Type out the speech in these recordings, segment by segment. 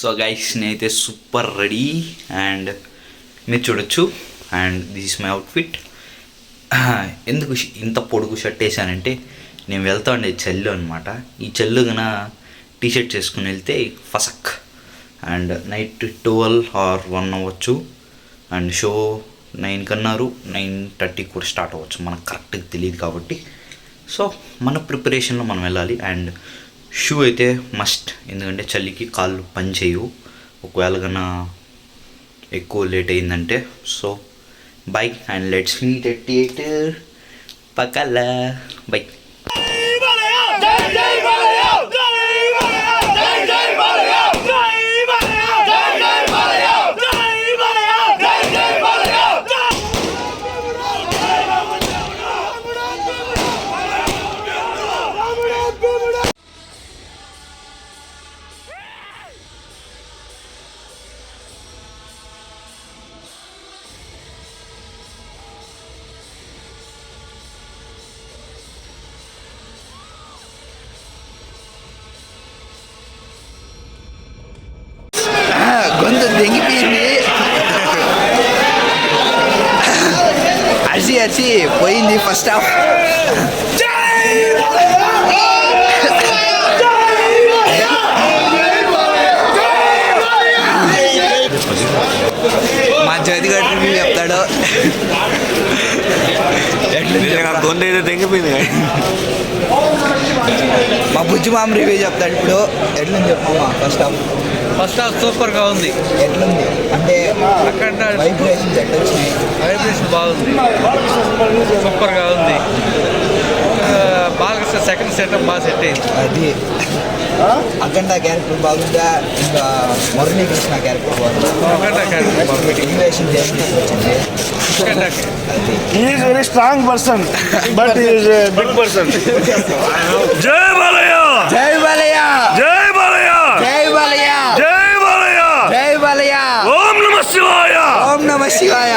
So guys నేనైతే super ready and మీరు చూడొచ్చు. And this is my outfit ఎందుకు ఇంత పొడుగు షర్ట్ వేసానంటే నేను వెళ్తా ఉండే చెల్లు అనమాట ఈ చెల్లు కన టీషర్ట్ చేసుకుని వెళ్తే ఫసక్. And night twelve or one అవ్వచ్చు. అండ్ షో నైన్ కన్నారు నైన్ థర్టీకి కూడా స్టార్ట్ అవ్వచ్చు. మనకు కరెక్ట్గా తెలియదు కాబట్టి. సో మన ప్రిపరేషన్లో మనం వెళ్ళాలి. అండ్ షూ అయితే మస్ట్ ఎందుకంటే చలికి కాళ్ళు పని చేయవు. ఒకవేళ కన్నా ఎక్కువ లేట్ అయిందంటే so bike and let's meet at theatre పక్కల. బై గొంతు తెంగిపోయింది అరిసి అరిసి పోయింది ఫస్ట్ హాఫ్ మా జ్యోతిగడ్ రివ్యూ చెప్తాడు. గొంతు అయితే తెంగిపోయింది. మా బుజ్జి మామ రివ్యూ చెప్తాడు ఇప్పుడు. ఎట్లుంది చెప్పమ్మా ఫస్ట్ హాఫ్ ఫస్ట్ హాఫ్ సూపర్గా ఉంది. ఎట్లుంది? అంటే అక్కడ వైబ్రేషన్స్ ఎట్లా వచ్చినాయి? వైబ్రేషన్ బాగుంది. సూపర్గా ఉంది బాలకృష్ణ సెకండ్ సెటప్ బాగా సెట్ అయింది. అది. అఖండ క్యారెక్టర్ బాగుందా? ఇంకా మురళీకృష్ణ క్యారెక్టర్ బాగుందా. ఇన్వేషన్ వచ్చింది. person, but he is a big person. జై బాలయ్య! జై బాలయ్య! జై బాలయ్య! జై బాలయ్య! జై బాలయ్య! జై బాలయ్య! ఓం నమ శివాయ! ఓం నమ శివాయ!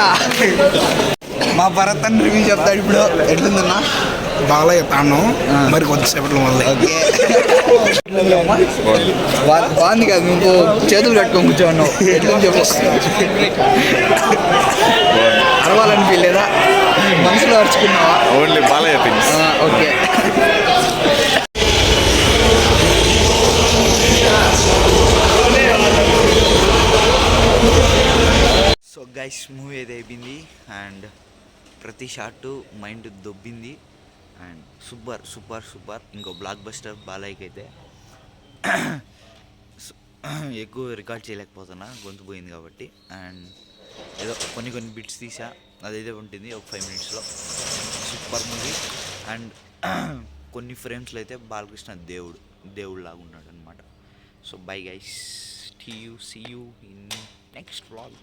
మా భరత్ అని రివ్యూ చెప్తాడు ఇప్పుడు. ఎట్లుందన్నా? బాలయ్య తాను మరి కొద్దిసేపట్లో మళ్ళీ. బాగుంది కదా నువ్వు చేతులు కట్టుకొని కూర్చోన్నావు. ఎట్లుంది చెప్పు అరవాలనిపించలేదా మనసులో అరుచుకున్నావా? Only Balayya okay. So guys movie అయితే అయిపోయింది అండ్ ప్రతి shot mind దొబ్బింది. And super super super. ఇంకో బ్లాక్ బస్టర్ బాలయ్యకి అయితే ఎక్కువ రికార్డ్ చేయలేకపోతున్నా గొంతు పోయింది కాబట్టి. అండ్ ఏదో కొన్ని కొన్ని బిట్స్ తీసా. అదైతే ఉంటుంది ఒక ఫైవ్ మినిట్స్లో సూపర్ మూవీ. అండ్ కొన్ని ఫ్రేమ్స్లో అయితే బాలకృష్ణ దేవుడు దేవుడు లాగా ఉన్నాడు అనమాట సో బై గైస్ టీ you see you in next vlog